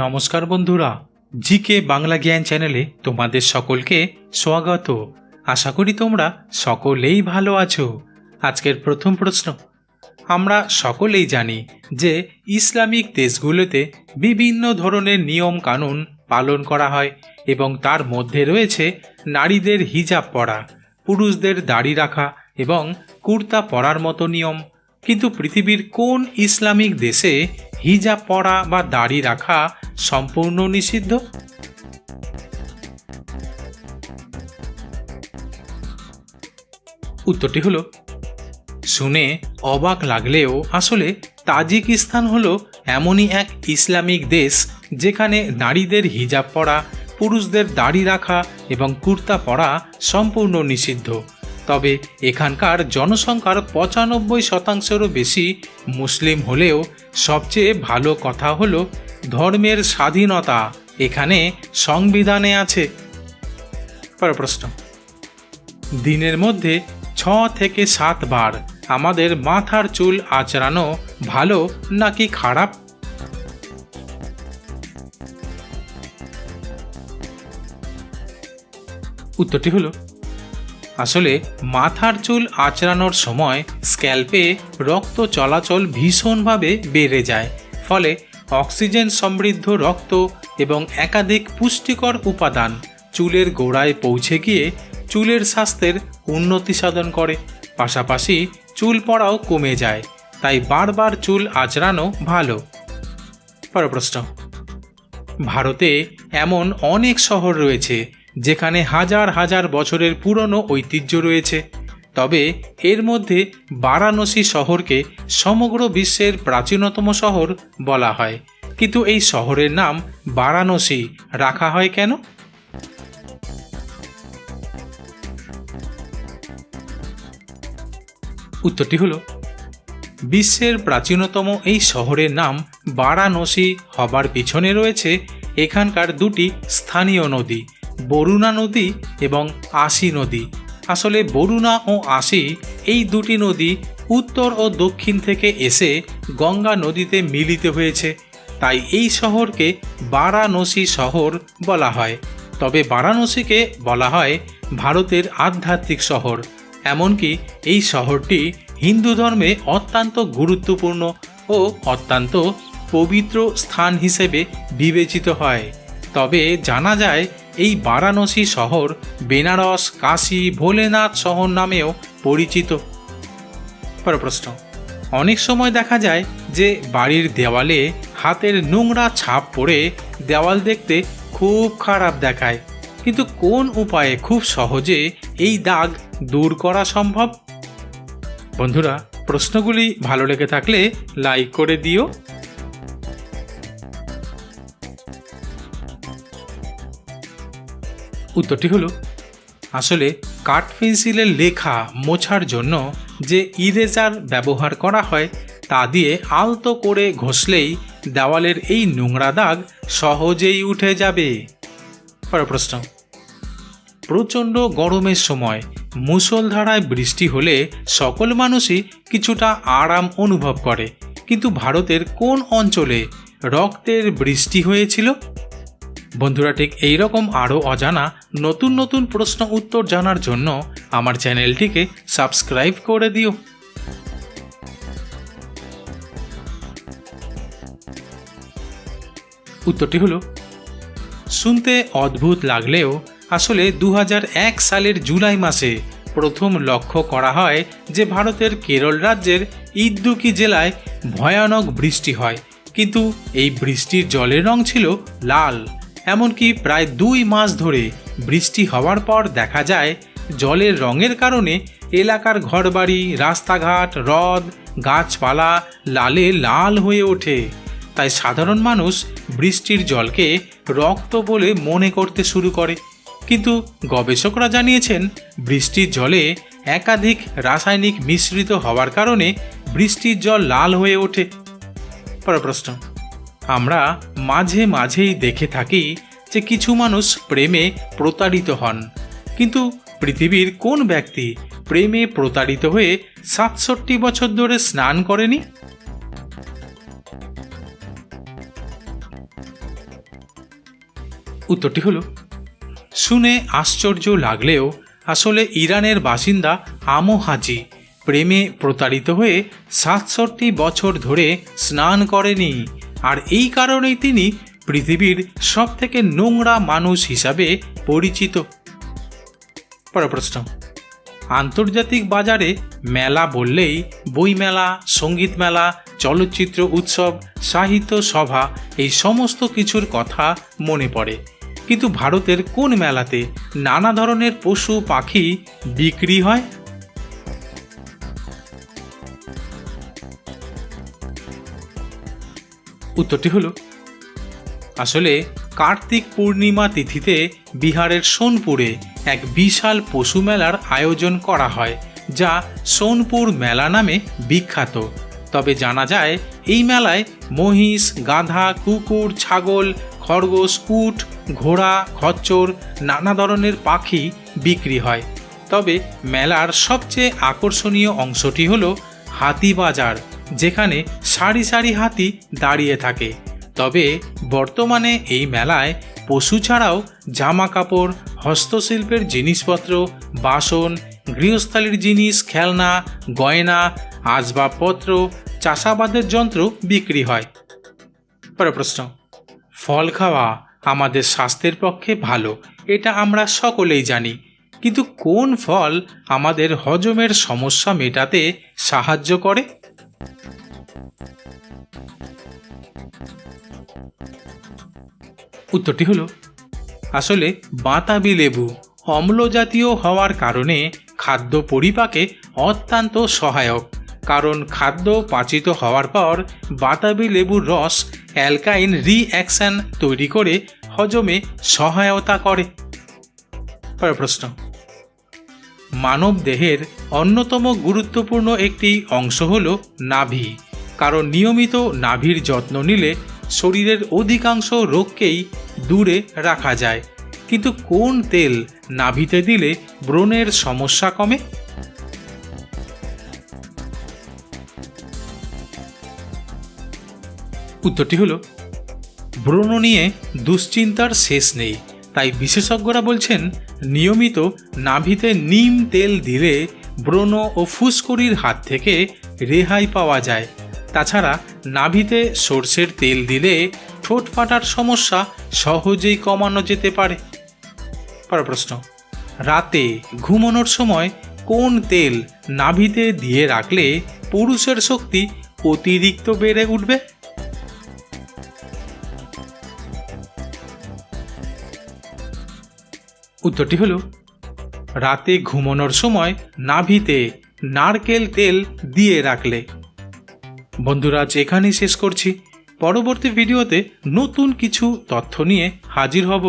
নমস্কার বন্ধুরা, জিকে বাংলা জ্ঞান চ্যানেলে তোমাদের সকলকে স্বাগত। আশা করি তোমরা সকলেই ভালো আছো। আজকের প্রথম প্রশ্ন, আমরা সকলেই জানি যে ইসলামিক দেশগুলোতে বিভিন্ন ধরনের নিয়ম কানুন পালন করা হয় এবং তার মধ্যে রয়েছে নারীদের হিজাব পরা, পুরুষদের দাড়ি রাখা এবং কুর্তা পরার মতো নিয়ম। কিন্তু পৃথিবীর কোন ইসলামিক দেশে হিজাব পরা বা দাড়ি রাখা সম্পূর্ণ নিষিদ্ধ? উত্তরটি হলো, শুনে অবাক লাগলেও আসলে তাজিকিস্তান হলো এমনই এক ইসলামিক দেশ যেখানে নারীদের হিজাব পরা, পুরুষদের দাড়ি রাখা এবং কুর্তা পরা সম্পূর্ণ নিষিদ্ধ। তবে এখানকার জনসংখ্যার পঁচানব্বই শতাংশেরও বেশি মুসলিম হলেও সবচেয়ে ভালো কথা হলো ধর্মের স্বাধীনতা এখানে সংবিধানে আছে। পরের প্রশ্ন। দিনের মধ্যে ছ থেকে সাত বার আমাদের মাথার চুল আঁচড়ানো ভালো নাকি খারাপ? উত্তরটি হলো আসলে মাথার চুল আঁচড়ানোর সময় স্ক্যাল্পে রক্ত চলাচল ভীষণভাবে বেড়ে যায়, ফলে অক্সিজেন সমৃদ্ধ রক্ত এবং একাধিক পুষ্টিকর উপাদান চুলের গোড়ায় পৌঁছে গিয়ে চুলের স্বাস্থ্যের উন্নতি সাধন করে, পাশাপাশি চুল পড়াও কমে যায়, তাই বারবার চুল আঁচড়ানো ভালো। পর প্রশ্ন ভারতে এমন অনেক শহর রয়েছে যেখানে হাজার হাজার বছরের পুরনো ঐতিহ্য রয়েছে। তবে এর মধ্যে বারাণসী শহরকে সমগ্র বিশ্বের প্রাচীনতম শহর বলা হয়। কিন্তু এই শহরের নাম বারাণসী রাখা হয় কেন? উত্তরটি হলো, বিশ্বের প্রাচীনতম এই শহরের নাম বারাণসী হবার পিছনে রয়েছে এখানকার দুটি স্থানীয় নদী। বরুণা নদী এবং আশি নদী। আসলে বরুণা ও আশি এই দুটি নদী উত্তর ও দক্ষিণ থেকে এসে গঙ্গা নদীতে মিলিত হয়েছে। তাই এই শহরকে বারাণসী শহর বলা হয়। তবে বারাণসীকে বলা হয় ভারতের আধ্যাত্মিক শহর। এমনকি এই শহরটি হিন্দু ধর্মে অত্যন্ত গুরুত্বপূর্ণ ও অত্যন্ত পবিত্র স্থান হিসেবে বিবেচিত হয়। তবে জানা যায় এই বারাণসী শহর বেনারস, কাশী, ভোলেনাথ শহর নামেও পরিচিত। পর প্রশ্ন অনেক সময় দেখা যায় যে বাড়ির দেওয়ালে হাতের নোংরা ছাপ পড়ে দেওয়াল দেখতে খুব খারাপ দেখায়। কিন্তু কোন উপায়ে খুব সহজে এই দাগ দূর করা সম্ভব? বন্ধুরা, প্রশ্নগুলি ভালো লেগে থাকলে লাইক করে দিও। উত্তরটি হলো, আসলে কাঠ পেন্সিলের লেখা মোছার জন্য যে ইরেজার ব্যবহার করা হয় তা দিয়ে আলতো করে ঘষলেই দেওয়ালের এই নোংরা দাগ সহজেই উঠে যাবে। পরের প্রশ্ন, প্রচণ্ড গরমের সময় মুষলধারায় বৃষ্টি হলে সকল মানুষই কিছুটা আরাম অনুভব করে, কিন্তু ভারতের কোন অঞ্চলে রক্তের বৃষ্টি হয়েছিল? বন্ধুরা, ঠিক এই রকম আরও অজানা নতুন নতুন প্রশ্ন উত্তর জানার জন্য আমার চ্যানেলটিকে সাবস্ক্রাইব করে দিও। উত্তরটি হলো, শুনতে অদ্ভুত লাগলেও আসলে দু হাজার এক সালের জুলাই মাসে প্রথম লক্ষ্য করা হয় যে ভারতের কেরল রাজ্যের ইদ্দুকি জেলায় ভয়ানক বৃষ্টি হয়। কিন্তু এই বৃষ্টির জলের রং ছিল লাল। এমনকি প্রায় দুই মাস ধরে বৃষ্টি হওয়ার পর দেখা যায়, জলের রঙের কারণে এলাকার ঘরবাড়ি, রাস্তাঘাট, হ্রদ, গাছপালা লালে লাল হয়ে ওঠে। তাই সাধারণ মানুষ বৃষ্টির জলকে রক্ত বলে মনে করতে শুরু করে। কিন্তু গবেষকরা জানিয়েছেন, বৃষ্টির জলে একাধিক রাসায়নিক মিশ্রিত হওয়ার কারণে বৃষ্টির জল লাল হয়ে ওঠে। পর প্রশ্ন। আমরা মাঝে মাঝেই দেখে থাকি যে কিছু মানুষ প্রেমে প্রতারিত হন। কিন্তু পৃথিবীর কোন ব্যক্তি প্রেমে প্রতারিত হয়ে সাতষট্টি বছর ধরে স্নান করেনি? উত্তরটি হলো, শুনে আশ্চর্য লাগলেও আসলে ইরানের বাসিন্দা আমো হাজি প্রেমে প্রতারিত হয়ে সাতষট্টি বছর ধরে স্নান করেনি। আর এই কারণেই তিনি পৃথিবীর সবথেকে নোংরা মানুষ হিসাবে পরিচিত। পরের প্রশ্ন। আন্তর্জাতিক বাজারে মেলা বললেই বইমেলা সংগীত মেলা চলচ্চিত্র উৎসব, সাহিত্য সভা, এই সমস্ত কিছুর কথা মনে পড়ে। কিন্তু ভারতের কোন মেলাতে নানা ধরনের পশু পাখি বিক্রি হয়? উত্তরটি হলো, আসলে কার্তিক পূর্ণিমা তিথিতে বিহারের সোনপুরে এক বিশাল পশু মেলার আয়োজন করা হয়, যা সোনপুর মেলা নামে বিখ্যাত। তবে জানা যায়, এই মেলায় মহিষ, গাধা, কুকুর, ছাগল, খরগোশ, উট, ঘোড়া, খচ্চর, নানা ধরনের পাখি বিক্রি হয়। তবে মেলার সবচেয়ে আকর্ষণীয় অংশটি হলো হাতি বাজার যেখানে সারি সারি হাতি দাঁড়িয়ে থাকে। তবে বর্তমানে এই মেলায় পশু ছাড়াও জামা কাপড়, হস্তশিল্পের জিনিসপত্র, বাসন, গৃহস্থালির জিনিস, খেলনা, গয়না, আসবাবপত্র, চাষাবাদের যন্ত্র বিক্রি হয়। পরের প্রশ্ন, ফল খাওয়া আমাদের স্বাস্থ্যের পক্ষে ভালো, এটা আমরা সকলেই জানি। কিন্তু কোন ফল আমাদের হজমের সমস্যা মেটাতে সাহায্য করে? উত্তরটি হলো, আসলে বাতাবি লেবু অম্লজাতীয় হওয়ার কারণে খাদ্য পরিপাকে অত্যন্ত সহায়ক, কারণ খাদ্য পাচিত হওয়ার পর বাতাবি লেবুর রস অ্যালকাইন রিঅ্যাকশন তৈরি করে হজমে সহায়তা করে। প্রশ্ন মানব দেহের অন্যতম গুরুত্বপূর্ণ একটি অংশ হল নাভি, কারণ নিয়মিত নাভির যত্ন নিলে শরীরের অধিকাংশ রোগকেই দূরে রাখা যায়। কিন্তু কোন তেল নাভিতে দিলে ব্রণের সমস্যা কমে? উত্তরটি হলো, ব্রণ নিয়ে দুশ্চিন্তার শেষ নেই। তাই বিশেষজ্ঞরা বলছেন, নিয়মিত নাভিতে নিম তেল দিলে ব্রণ ও ফুসকুড়ির হাত থেকে রেহাই পাওয়া যায়। তাছাড়া নাভিতে সর্ষের তেল দিলে ঠোঁট ফাটার সমস্যা সহজেই কমানো যেতে পারে। পরের প্রশ্ন, রাতে ঘুমানোর সময় কোন তেল নাভিতে দিয়ে রাখলে পুরুষের শক্তি অতিরিক্ত বেড়ে উঠবে? উত্তরটি হল, রাতে ঘুমানোর সময় নাভিতে নারকেল তেল দিয়ে রাখলে। বন্ধুরা এখানেই শেষ করছি। পরবর্তী ভিডিওতে নতুন কিছু তথ্য নিয়ে হাজির হব।